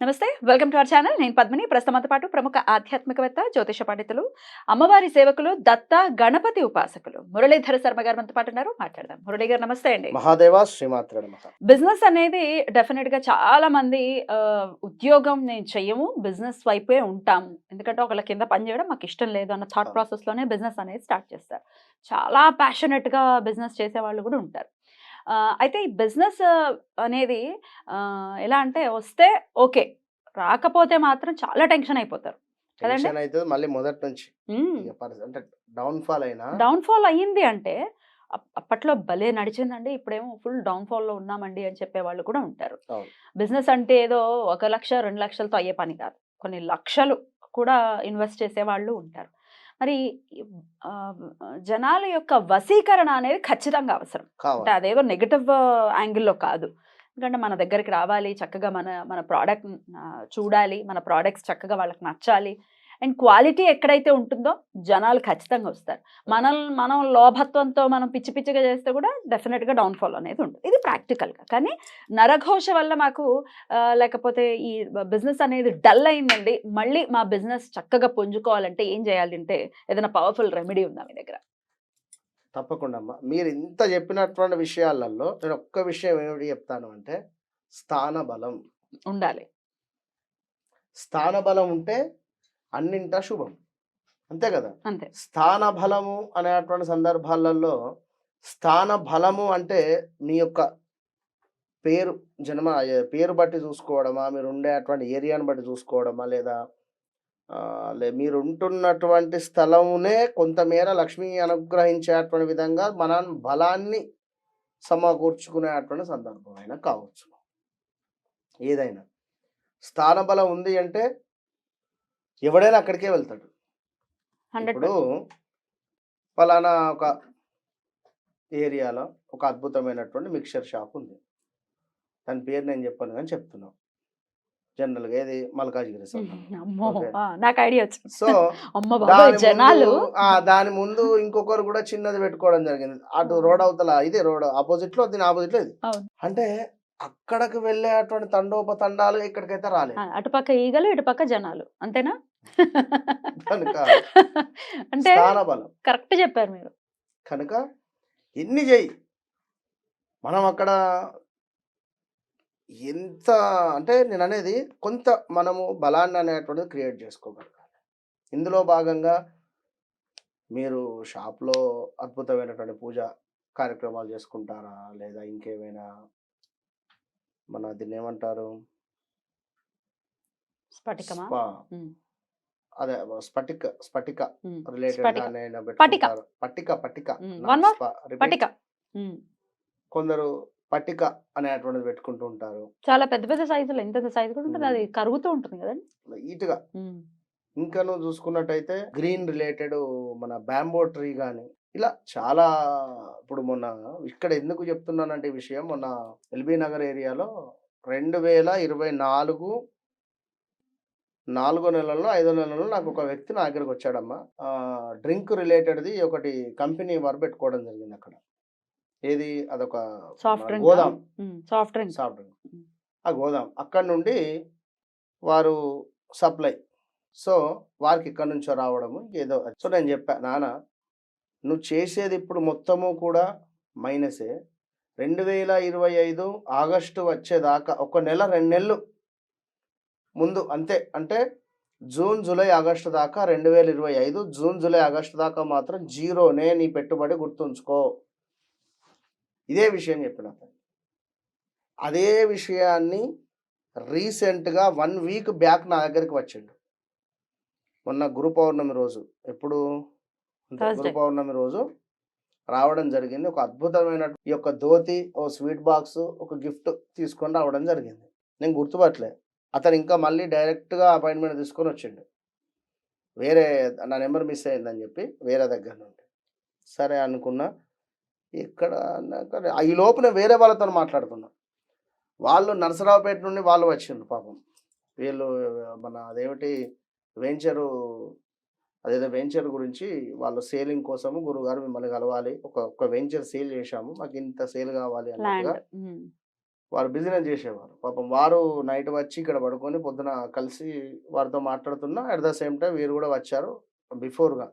నమస్తే welcome to our channel. నేను పద్మిని. ప్రస్తుతంతో పాటు ప్రముఖ ఆధ్యాత్మికవేత్త జ్యోతిష పండితులు అమ్మవారి సేవకులు దత్త గణపతి ఉపాసకులు మురళీధర శర్మ గారు మనతో పాటు ఉన్నారు. మాట్లాడదాం. మురళీ గారు నమస్తే అండి. మహాదేవ శ్రీమాత్ర బిజినెస్ అనేది డెఫినెట్గా చాలా మంది ఉద్యోగం నేను చెయ్యము బిజినెస్ వైపే ఉంటాము ఎందుకంటే ఒకళ్ళ కింద పని చేయడం మాకు ఇష్టం లేదు అన్న థాట్. ప్రాసెస్లోనే బిజినెస్ అనేది స్టార్ట్ చేస్తారు. చాలా ప్యాషనెట్గా బిజినెస్ చేసే వాళ్ళు కూడా ఉంటారు. అయితే ఈ బిజినెస్ అనేది ఎలా అంటే వస్తే ఓకే. రాకపోతే మాత్రం చాలా టెన్షన్ అయిపోతారు. కదండి? టెన్షన్ అయితే మళ్ళీ మొదటి నుంచి. ఇక పరి- అంటే డౌన్ ఫాల్ అయినా డౌన్ఫాల్ అయ్యింది అంటే అప్- అప్పట్లో భలే నడిచిందండి. ఇప్పుడేమో ఫుల్ డౌన్ఫాల్లో ఉన్నామండి అని చెప్పే వాళ్ళు కూడా ఉంటారు. బిజినెస్ అంటే ఏదో ఒక లక్ష రెండు లక్షలతో అయ్యే పని కాదు. కొన్ని లక్షలు కూడా ఇన్వెస్ట్ చేసే వాళ్ళు ఉంటారు. మరి జనాల యొక్క వశీకరణ అనేది ఖచ్చితంగా అవసరం. అంటే అదేదో నెగటివ్ యాంగిల్లో కాదు. ఎందుకంటే మన దగ్గరికి రావాలి చక్కగా మన మన ప్రోడక్ట్ చూడాలి మన ప్రోడక్ట్స్ చక్కగా వాళ్ళకి నచ్చాలి. అండ్ క్వాలిటీ ఎక్కడైతే ఉంటుందో జనాలు ఖచ్చితంగా వస్తారు. మనం మనం లోభత్వంతో మనం పిచ్చి పిచ్చిగా చేస్తే కూడా డెఫినెట్గా డౌన్ఫాల్ అనేది ఉంటుంది. ఇది ప్రాక్టికల్గా. కానీ నరఘోష వల్ల మాకు లేకపోతే ఈ బిజినెస్ అనేది డల్ అయిందండి. మళ్ళీ మా బిజినెస్ చక్కగా పుంజుకోవాలంటే ఏం చేయాలి అంటే ఏదైనా పవర్ఫుల్ రెమెడీ ఉందా మీ దగ్గర? తప్పకుండా అమ్మా. మీరు ఇంత చెప్పినటువంటి విషయాలలో నేను ఒక్క విషయం ఏమిటి చెప్తాను అంటే స్థాన బలం ఉండాలి. స్థాన బలం ఉంటే అన్నింట శుభం. అంతే కదా? అంతే. స్థాన బలము అనేటువంటి సందర్భాలలో స్థాన బలము అంటే మీ యొక్క పేరు జన్మ పేరు బట్టి చూసుకోవడమా మీరు ఉండేటువంటి ఏరియాని బట్టి చూసుకోవడమా లేదా? మీరు ఉంటున్నటువంటి స్థలమునే కొంతమేర లక్ష్మి అనుగ్రహించేటువంటి విధంగా మన బలాన్ని సమకూర్చుకునేటువంటి సందర్భం అయినా కావచ్చు. ఏదైనా. స్థాన బలం ఉంది అంటే ఎవడైనా అక్కడికే వెళ్తాడు. ఇప్పుడు ఫలానా ఒక ఏరియాలో ఒక అద్భుతమైనటువంటి మిక్చర్ షాప్ ఉంది. దాని పేరు నేను చెప్పాను కానీ మల్కాజ్గిరి ఓకే. ఆ, నాకు ఐడియా వచ్చింది సో జనాలు. దాని ముందు ఇంకొకరు కూడా చిన్నది పెట్టుకోవడం జరిగింది. అటు రోడ్ అవతల ఇదే రోడ్ ఆపోజిట్లో దీని ఆపోజిట్లో ఇది. అంటే అక్కడికి వెళ్ళేటువంటి తండోపతండాలు ఇక్కడికైతే రాలేదు. అటుపక్క ఈగలు ఇటుపక్క జనాలు. అంతేనా? అంటే కరెక్ట్ చెప్పారు మీరు. కనుక ఎన్ని చేయి? మనం అక్కడ ఎంత అంటే నేను అనేది కొంత మనము బలాన్ని అనేటువంటిది క్రియేట్ చేసుకోగలగాలి. ఇందులో భాగంగా మీరు షాప్లో అద్భుతమైనటువంటి పూజ కార్యక్రమాలు చేసుకుంటారా? లేదా ఇంకేమైనా మన దీన్ని ఏమంటారు స్ఫటికమా స్పా ఉమ్, అదే స్ఫటిక స్ఫటిక ఉమ్. రిలేటెడ్ స్ఫటిక. పటిక. పట్టిక పట్టిక ఉమ్, not one more. spa. Repeat. పటిక ఉమ్. కొందరు పట్టిక అనేటువంటిది పెట్టుకుంటూ ఉంటారు చాలా పెద్ద పెద్ద సైజులు ఎంత సైజు కూడా ఉంటుంది. అది కరుగుతూ ఉంటుంది కదండి ఉమ్, ఇంకా నువ్వు చూసుకున్నట్టయితే గ్రీన్ రిలేటెడ్ మన బ్యాంబో ట్రీ కానీ ఇలా చాలా ఇప్పుడు మొన్న ఇక్కడ ఎందుకు చెప్తున్నానంటే విషయం మొన్న ఎల్బీ నగర్ ఏరియాలో రెండు వేల ఇరవై నాలుగు నాలుగో నెలల్లో ఐదో నెలల్లో నాకు ఒక వ్యక్తి నా దగ్గరకు వచ్చాడమ్మా. డ్రింక్ రిలేటెడ్ది ఒకటి కంపెనీ వారు పెట్టుకోవడం జరిగింది అక్కడ. ఏది? అదొక soft గోదాం. Soft drink. Soft drink. ఆ గోదాం. అక్కడ నుండి వారు సప్లై. సో వారికి ఇక్కడ నుంచో రావడము ఏదో సో నేను చెప్పా నాన్న నువ్వు చేసేది ఇప్పుడు మొత్తము కూడా మైనసే. రెండు వేల ఇరవై ఐదు ఆగస్టు వచ్చేదాకా ఒక నెల రెండు నెలలు ముందు అంతే. అంటే జూన్ జూలై ఆగస్టు దాకా రెండు వేల ఇరవై ఐదు జూన్ జూలై ఆగస్టు దాకా మాత్రం జీరోనే నీ పెట్టుబడి గుర్తుంచుకో. ఇదే విషయం చెప్పిన అదే విషయాన్ని రీసెంట్గా వన్ వీక్ బ్యాక్ నా దగ్గరికి వచ్చిండు. మొన్న గురు పౌర్ణమి రోజు. ఎప్పుడు? గురు. పౌర్ణమి రోజు రావడం జరిగింది. ఒక అద్భుతమైన ఈ యొక్క ధోతి ఓ స్వీట్ బాక్స్ ఒక గిఫ్ట్ తీసుకొని రావడం జరిగింది. నేను గుర్తుపట్టలే. అతను ఇంకా మళ్ళీ డైరెక్ట్గా అపాయింట్మెంట్ తీసుకొని వచ్చిండు. వేరే నా నెంబర్ మిస్ అయిందని చెప్పి వేరే దగ్గర నుండి. సరే అనుకున్నా. ఇక్కడ అన్నాక ఈ లోపున వేరే వాళ్ళతో మాట్లాడుతున్నా. వాళ్ళు నరసరావుపేట నుండి వాళ్ళు వచ్చిండ్రు పాపం. వీళ్ళు మన అదేమిటి వెంచరు అదేదో వెంచర్ గురించి వాళ్ళు సేలింగ్ కోసము గురుగారు మిమ్మల్ని కలవాలి. ఒక ఒక వెంచర్ సేల్ చేశాము మాకు ఇంత సేల్ కావాలి అన్నట్టుగా వారు బిజినెస్ చేసేవారు. పాపం వారు నైట్ వచ్చి ఇక్కడ పడుకొని పొద్దున కలిసి వారితో మాట్లాడుతున్నా అట్ ద సేమ్ టైం వీరు కూడా వచ్చారు బిఫోర్గా.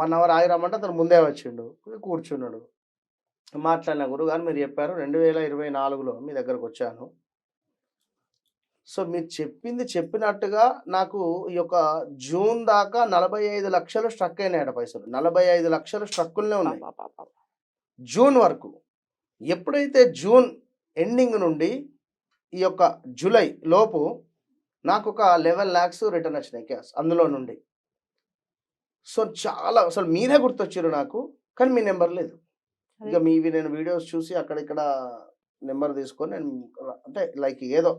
వన్ అవర్ ఆగిరమ్మంటే అతను ముందే వచ్చిండు కూర్చున్నాడు. మాట్లాడిన గురుగారు మీరు చెప్పారు రెండు వేల ఇరవై నాలుగులో మీ దగ్గరకు వచ్చాను. సో మీరు చెప్పింది చెప్పినట్టుగా నాకు ఈ యొక్క జూన్ దాకా నలభై ఐదు లక్షలు స్ట్రక్ అయినాయట పైసలు. నలభై ఐదు లక్షలు స్ట్రక్కులనే ఉన్నాయి. జూన్ వరకు ఎప్పుడైతే జూన్ ఎండింగ్ నుండి ఈ యొక్క జూలై లోపు నాకు ఒక లెవెన్ ల్యాక్స్ రిటర్న్ వచ్చినాయి క్యాష్ అందులో నుండి. సో చాలా అసలు మీరే గుర్తొచ్చారు నాకు కానీ మీ నెంబర్ లేదు. ఇక మీవి నేను వీడియోస్ చూసి అక్కడిక్కడ నెంబర్ తీసుకొని నేను అంటే లైక్ ఏదో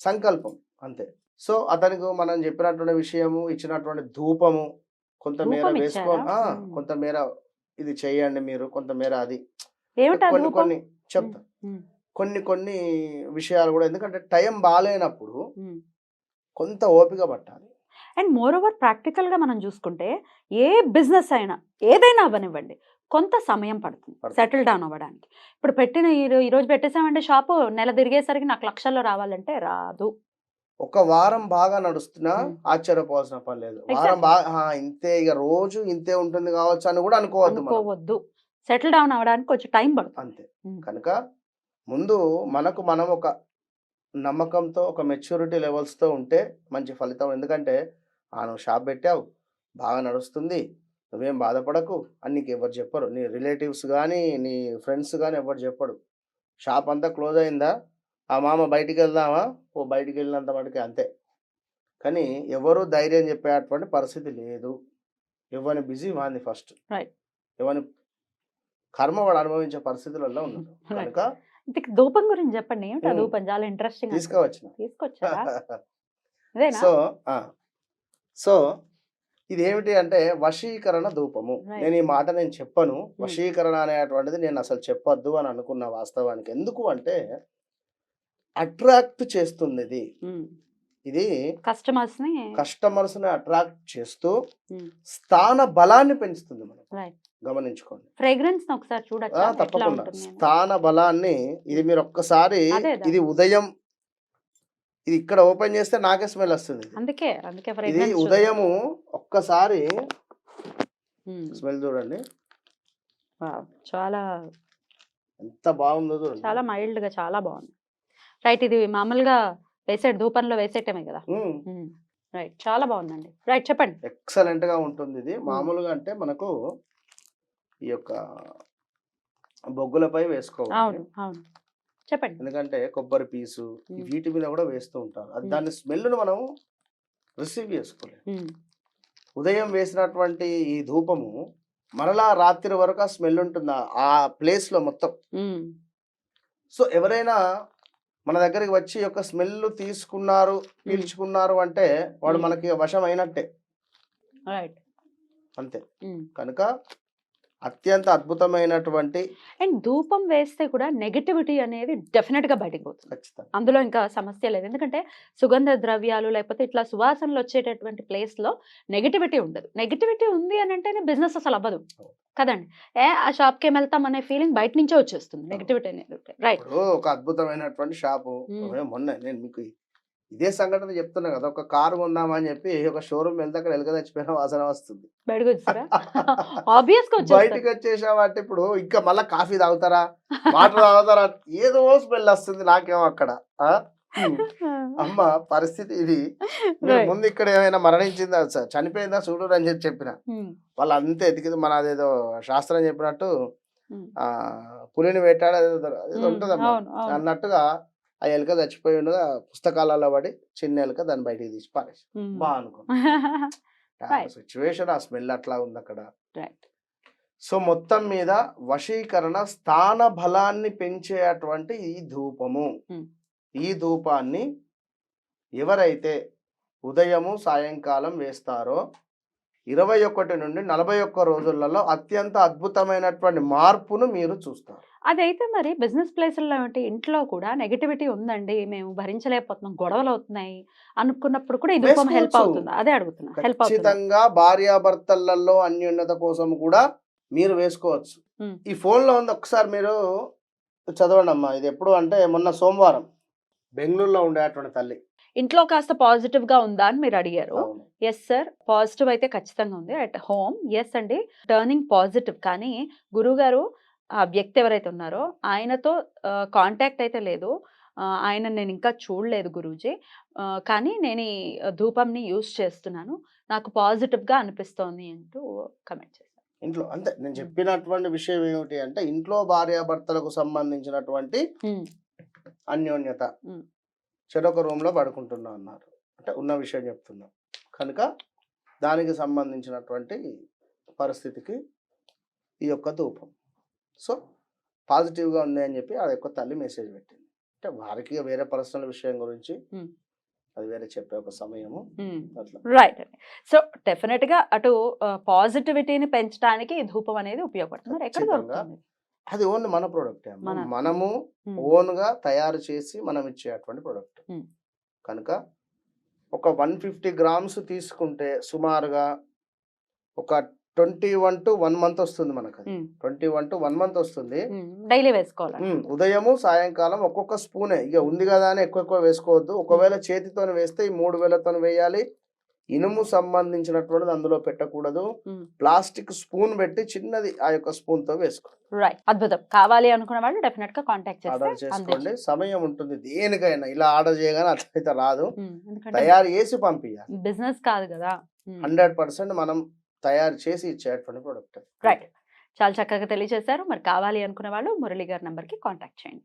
సంకల్పం అంతే సో అతనికి మనం చెప్పినటువంటి విషయము ఇచ్చినటువంటి ధూపము కొంతమేర మ్మ్. కొంతమేర ఇది చేయండి మీరు కొంతమేర అది కొన్ని? కొన్ని చెప్తా. కొన్ని కొన్ని విషయాలు కూడా ఎందుకంటే టైం బాగాలేనప్పుడు. కొంత ఓపిక పట్టాలి అండ్ మోర్ ఓవర్ ప్రాక్టికల్గా మనం చూసుకుంటే ఏ బిజినెస్ అయినా ఏదైనా అవ్వనివ్వండి కొంత సమయం పడుతుంది. సెటిల్ డౌన్ అవ్వడానికి. ఇప్పుడు పెట్టిన ఈ రో- ఈ రోజు పెట్టేసామంటే షాపు నెల తిరిగేసరికి నాకు లక్షల్లో రావాలంటే రాదు. ఒక వారం బాగా నడుస్తున్నా. ఆశ్చర్యపోవాల్సిన పని లేదు. వారం బాగా ఇంతే ఇక రోజు ఇంతే ఉంటుంది కావచ్చు అని కూడా అనుకోవద్దు అనుకోవద్దు. సెటిల్ డౌన్ అవ్వడానికి కొంచెం టైం పడుతుంది. అంతే. కనుక ముందు మనకు మనం ఒక నమ్మకంతో ఒక మెచ్యూరిటీ లెవెల్స్తో ఉంటే మంచి ఫలితం. ఎందుకంటే ఆ నువ్వు షాప్ పెట్టావు బాగా నడుస్తుంది. నువ్వేం బాధపడకు. అని నీకు ఎవరు చెప్పరు. నీ రిలేటివ్స్ కానీ నీ ఫ్రెండ్స్ కానీ ఎవరు చెప్పడు షాప్ అంతా క్లోజ్ అయిందా? ఆ మామ బయటికి వెళ్దామా ఓ బయటికి వెళ్ళినంత మటుకే అంతే. కానీ ఎవరు ధైర్యం చెప్పేటువంటి పరిస్థితి లేదు. ఎవరిని బిజీ వాంది ఫస్ట్. ఎవరిని కర్మ వాడు అనుభవించే పరిస్థితులలో ఉన్నారు. కనుక ధూపం గురించి చెప్పండి. ఏమిటి. ధూపం చాలా ఇంట్రెస్టింగ్ తీసుకువచ్చిన. ఇదేనా సో ఆ, సో ఇది ఏమిటి అంటే వశీకరణ ధూపము. నేను ఈ మాట నేను చెప్పను వశీకరణ అనేటువంటిది నేను అసలు చెప్పొద్దు అని అనుకున్న వాస్తవానికి ఎందుకు అంటే అట్రాక్ట్ చేస్తుంది ఇది ఇది కస్టమర్స్ని కస్టమర్స్ని అట్రాక్ట్ చేస్తూ మ్మ్. స్థాన బలాన్ని పెంచుతుంది మనం. గమనించుకోండి ఫ్రేగ్రెన్స్ ఒకసారి చూడొచ్చా తప్పకుండా? స్థాన బలాన్ని ఇది మీరు ఒక్కసారి. ఇది ఉదయం ఇది ఇక్కడ ఓపెన్ చేస్తే నాకే స్మెల్ వస్తుంది. అందుకే అందుకే ఇది ఉదయము ఒక్కసారి స్మెల్ చూడండి. చాలా ఎంత బాగుందో చూడండి. చాలా మైల్డ్గా చాలా బాగుంది. రైట్ ఇది మామూలుగా వేసే ధూపంలో వేసేయటమే కదా? రైట్ చాలా బాగుందండి. రైట్ చెప్పండి. ఎక్సలెంట్గా ఉంటుంది ఇది. మామూలుగా అంటే మనకు ఈ యొక్క బొగ్గులపై వేసుకోవాలి. అవును అవును. చెప్పండి. ఎందుకంటే కొబ్బరి పీసు. వీటి మీద కూడా వేస్తూ ఉంటారు. అది. దాని స్మెల్ను మనం రిసీవ్ చేసుకోలేము. ఉదయం వేసినటువంటి ఈ ధూపము మరలా రాత్రి వరకు ఆ స్మెల్ ఉంటుంది. ఆ- ప్లేస్లో మొత్తం సో ఎవరైనా మన దగ్గరికి వచ్చి యొక్క స్మెల్ తీసుకున్నారు పీల్చుకున్నారు అంటే వాడు. మనకి వశం అయినట్టే. అంతే. కనుక అత్యంత అద్భుతమైనటువంటి అండ్ ధూపం వేస్తే కూడా నెగటివిటీ అనేది డెఫినెట్గా బయటకు పోతుంది. ఖచ్చితంగా. అందులో ఇంకా సమస్య లేదు. ఎందుకంటే సుగంధ ద్రవ్యాలు లేకపోతే ఇట్లా సువాసనలు వచ్చేటటువంటి place లో నెగటివిటీ ఉండదు. నెగటివిటీ ఉంది అని అంటేనే బిజినెస్ అసలు అవ్వదు. కదండి? ఏ ఆ షాప్కి ఏం వెళ్తాం అనే ఫీలింగ్ బయట నుంచే వచ్చేస్తుంది నెగటివిటీ అనేది. రైట్. ఒక అద్భుతమైనటువంటి షాపు. మొన్న నేను మీకు ఇదే సంఘటన చెప్తున్నా కదా ఒక కారు కొందామని చెప్పి ఒక షోరూమ్ వెళ్తే అక్కడ ఎలుక చచ్చిపోయిన వాసన వస్తుంది. బయటకు వచ్చేసావంటే ఇప్పుడు ఇంకా మళ్ళీ కాఫీ తాగుతారా? వాటర్ తాగుతారా? ఏదో స్మెల్ వస్తుంది నాకేమో అక్కడ. అమ్మ పరిస్థితి ఇది. ముందు ఇక్కడ ఏమైనా మరణించిందా? స- చనిపోయిందా? చూడు అని చెప్పి చెప్పిన. వాళ్ళు అంతే ఎతికి మన అదేదో శాస్త్రం చెప్పినట్టు ఆ పులిని వేటాడు అవును. అన్నట్టుగా ఆ ఎలుక చచ్చిపోయి ఉండగా పుస్తకాలలో పడి చిన్న ఎలుక దాన్ని బయటికి తీసి పారేసి. బా అనుకో Right. సిచ్యువేషన్ ఆ స్మెల్ అట్లా ఉంది అక్కడ సో మొత్తం మీద వశీకరణ స్థాన బలాన్ని పెంచేటువంటి ఈ ధూపము. ఈ ధూపాన్ని ఎవరైతే ఉదయము సాయంకాలం వేస్తారో ఇరవై ఒకటి నుండి నలభై ఒక్క రోజులలో అత్యంత అద్భుతమైనటువంటి మార్పును మీరు చూస్తారు. అదైతే మరి బిజినెస్ ప్లేసుల్లో అంటే ఇంట్లో కూడా నెగటివిటీ ఉందండి. మేము భరించలేకపోతున్నాం. గొడవలు అవుతున్నాయి. అనుకున్నప్పుడు కూడా ధూపం హెల్ప్. అవుతుందా. అదే అడుగుతున్నా. హెల్ప్ ఖచ్చితంగా భార్యాభర్తలలో అన్యోన్యత కోసం కూడా మీరు వేసుకోవచ్చు. ఈ ఫోన్లో ఉంది. ఒకసారి మీరు చదవండి అమ్మా ఇది ఎప్పుడు అంటే మొన్న సోమవారం. బెంగళూరులో ఉండేటువంటి తల్లి. ఇంట్లో కాస్త పాజిటివ్గా ఉందా అని మీరు అడిగారు. ఎస్ సార్ పాజిటివ్ అయితే ఖచ్చితంగా ఉంది. అట్ హోమ్ ఎస్ అండి. టర్నింగ్ పాజిటివ్ కానీ గురువు గారు ఆ వ్యక్తి ఎవరైతే ఉన్నారో ఆయనతో కాంటాక్ట్ అయితే లేదు. ఆయన నేను ఇంకా చూడలేదు గురూజీ. కానీ నేను ఈ ధూపంని యూస్ చేస్తున్నాను. నాకు పాజిటివ్గా అనిపిస్తోంది అంటూ కమెంట్ చేశాను ఇంట్లో అంతే నేను చెప్పినటువంటి విషయం ఏమిటి అంటే ఇంట్లో భార్యాభర్తలకు సంబంధించినటువంటి. అన్యోన్యత. చెరొక రూమ్లో పడుకుంటున్నా అన్నారు. అంటే ఉన్న విషయం చెప్తున్నా. కనుక దానికి సంబంధించినటువంటి పరిస్థితికి ఈ యొక్క ధూపం. సో పాజిటివ్గా ఉంది అని చెప్పి ఆ యొక్క తల్లి మెసేజ్ పెట్టింది. అంటే వారికి వేరే పర్సనల్ విషయం గురించి. అది వేరే చెప్పే ఒక సమయము. రైట్ సో డెఫినెట్గా అటు పాజిటివిటీని పెంచడానికి ఈ ధూపం అనేది ఉపయోగపడుతుంది. ఎక్కడ. దొరుకుతుంది? అది ఓన్లీ మన ప్రోడక్ట్ మన- మనము మ్మ్. ఓన్గా తయారు చేసి మనం ఇచ్చేటువంటి ప్రోడక్ట్. కనుక ఒక వన్ ఫిఫ్టీ గ్రామ్స్ తీసుకుంటే సుమారుగా ఒక twenty one to one month వస్తుంది మనకు. Twenty one to one month వస్తుంది. డైలీ వేసుకోవాలి. ఉదయము సాయంకాలం ఒక్కొక్క స్పూనే ఇక ఉంది కదా అని ఎక్కువ ఎక్కువ వేసుకోవద్దు ఒకవేళ చేతితో వేస్తే ఈ మూడు వేలతో వేయాలి ఇనుము సంబంధించినటువంటిది అందులో పెట్టకూడదు. ప్లాస్టిక్ స్పూన్ పెట్టి చిన్నది ఆ యొక్క స్పూన్తో వేసుకో. రైట్ అద్భుతం. కావాలి అనుకున్న వాళ్ళు డెఫినెట్గా కాంటాక్ట్ ఆర్డర్ చేసుకోండి. సమయం ఉంటుంది. దేనికైనా ఇలా ఆర్డర్ చేయగానే అట్లయితే రాదు. తయారు చేసి పంపించాలి బిజినెస్ కాదు కదా. హండ్రెడ్ పర్సెంట్ మనం తయారు చేసి ఇచ్చేటువంటి ప్రోడక్ట్ రైట్ చాలా చక్కగా తెలియజేశారు. మరి కావాలి అనుకున్న వాళ్ళు మురళి గారి నంబర్కి కాంటాక్ట్ చేయండి.